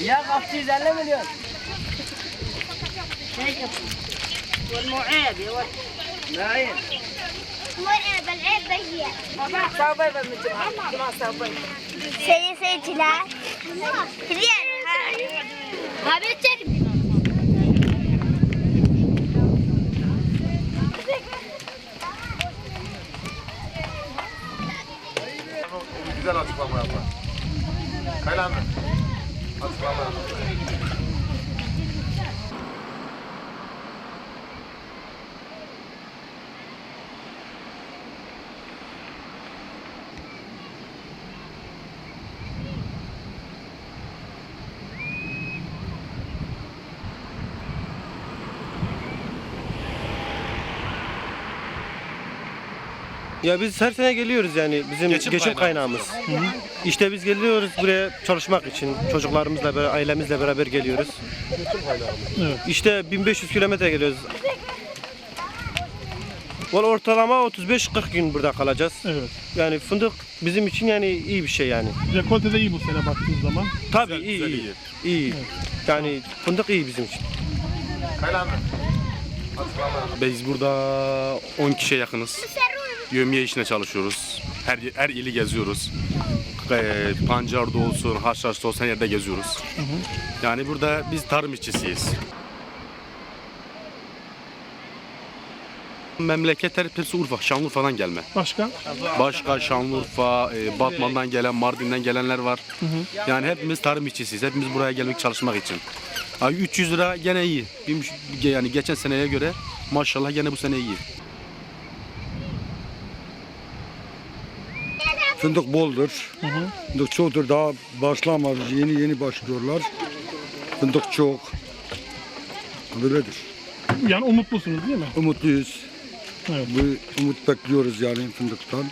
Ya 650 milyon. والمعاب يا ولد نايم Morena ben hep beşiyor. صوبي بالمجمع ما صوبي Sayın seyirciler. Biliyorum. Abi çek. Güzel açıklama yapar. Kaylan mı? Açıklama yapar. Ya biz her sene geliyoruz yani bizim geçim, kaynağımız. İşte biz geliyoruz buraya çalışmak için. Çocuklarımızla beraber, ailemizle beraber geliyoruz. İşte 1500 kilometre geliyoruz. Valla ortalama 35-40 gün burada kalacağız. Evet. Yani fındık bizim için yani iyi bir şey yani. Rekolte de iyi bu sene baktığın zaman. Tabii iyi iyi. İyi. Yani fındık iyi bizim için. Biz burada 10 kişiye yakınız. Yömiye işine çalışıyoruz. Her her ili geziyoruz. Ee, Pancar'da olsun, Haşhaş'ta olsun her yerde geziyoruz. Yani burada biz tarım işçisiyiz. Memleket hepsi Urfa, Şanlıurfa'dan gelme. Başka? Başka Şanlıurfa, e, Batman'dan gelen, Mardin'den gelenler var. Yani hepimiz tarım işçisiyiz. Hepimiz buraya gelmek çalışmak için. Abi 300 lira gene iyi. Yani geçen seneye göre maşallah gene bu sene iyi. Fındık boldur. Fındık çoktur. Daha başlamadı. Yeni yeni başlıyorlar. Fındık çok. Böyledir. Yani umutlusunuz değil mi? Umutluyuz. Evet. Bu umut bekliyoruz yani fındıktan.